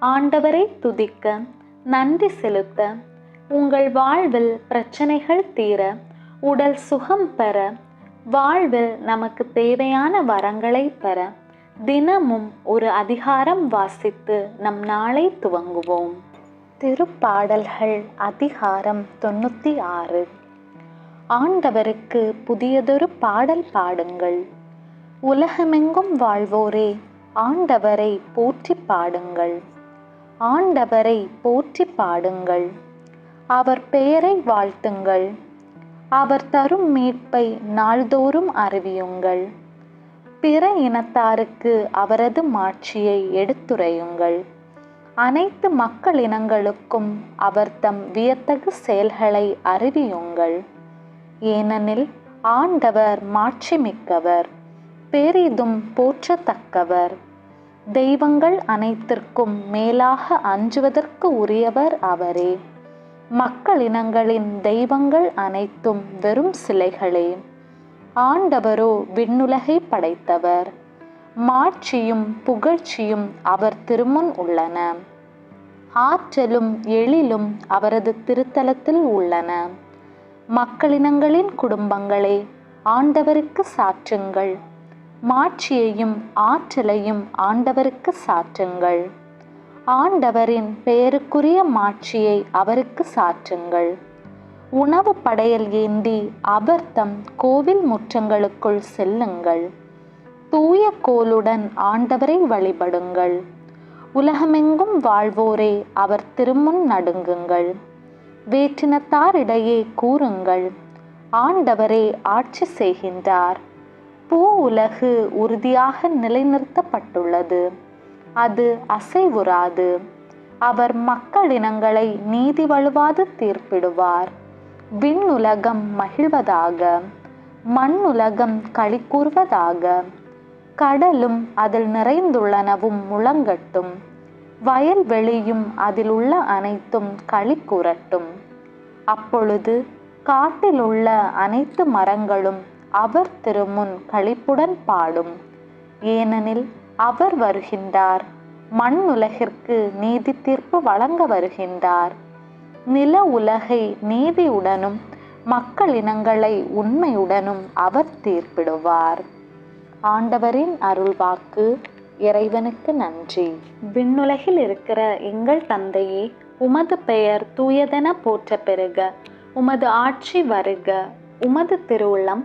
ஆண்டவரை துதிக்க நன்றி செலுத்த உங்கள் வாழ்வில் பிரச்சனைகள் தீர உடல் சுகம் பெற வாழ்வில் நமக்கு தேவையான வரங்களை பெற தினமும் ஒரு அதிகாரம் வாசித்து நம் நாளை துவங்குவோம். திருப்பாடல்கள் அதிகாரம் தொண்ணூற்றி ஆறு. ஆண்டவருக்கு புதியதொரு பாடல் பாடுங்கள். உலகமெங்கும் வாழ்வோரே ஆண்டவரை போற்றி பாடுங்கள். ஆண்டவரை போற்றி பாடுங்கள். அவர் பெயரை வாழ்த்துங்கள். அவர் தரும் மீட்பை நாள்தோறும் அறிவியுங்கள். பிற இனத்தாருக்கு அவரது மாட்சியை எடுத்துரையுங்கள். அனைத்து மக்கள் இனங்களுக்கும் அவர் தம் வியத்தகு செயல்களை அறிவியுங்கள். ஏனெனில் ஆண்டவர் மாட்சிமிக்கவர் பெரிதும் போற்றத்தக்கவர். தெய்வங்கள் அனைத்திற்கும் மேலாக அஞ்சுவதற்கு உரியவர் அவரே. மக்களினங்களின் தெய்வங்கள் அனைத்தும் வெறும் சிலைகளே. ஆண்டவரோ விண்ணுலகை படைத்தவர். மாட்சியும் புகழ்ச்சியும் அவர் திருமுன் உள்ளன. ஆற்றலும் எழிலும் அவரது திருத்தலத்தில் உள்ளன. மக்களினங்களின் குடும்பங்களே ஆண்டவருக்கு சாற்றுங்கள். மாட்சியையும் ஆற்றலையும் ஆண்டவருக்கு சாற்றுங்கள். ஆண்டவரின் பெயருக்குரிய மாட்சியை அவருக்கு சாற்றுங்கள். உணவு படையல் ஏந்தி அவர் தம் கோவில் முற்றங்களுக்குள் செல்லுங்கள். தூய கோலுடன் ஆண்டவரை வழிபடுங்கள். உலகமெங்கும் வாழ்வோரே அவர் திருமுன் நடுங்குங்கள். வேற்றினத்தாரிடையே கூறுங்கள். ஆண்டவரே ஆட்சி செய்கின்றார். பூ உலகு உறுதியாக நிலைநிறுத்தப்பட்டுள்ளது. அது அசைவுறாது. அவர் மக்களினங்களை நீதி வலுவாது தீர்ப்பிடுவார். விண்ணுலகம் மகிழ்வதாக மண்ணுலகம் களி கூறுவதாக கடலும் அதில் நிறைந்துள்ளனவும் முழங்கட்டும். வயல்வெளியும் அதில் உள்ள அனைத்தும் களி கூறட்டும் அப்பொழுது காட்டில் உள்ள அனைத்து மரங்களும் அவர் திருமுன் களிப்புடன் பாடும். ஏனெனில் அவர் வருகின்றார். மண் உலகிற்கு நீதி தீர்ப்பு வழங்க வருகின்றார். நில உலகை நீதியுடனும் மக்கள் இனங்களை உண்மையுடனும் அவர் தீர்ப்பிடுவார். ஆண்டவரின் அருள்வாக்கு இறைவனுக்கு நன்றி. விண்ணுலகில் இருக்கிற எங்கள் தந்தையே உமது பெயர் தூயதென போற்ற பெறுக உமது ஆட்சி வருக. உமது திருவுள்ளம்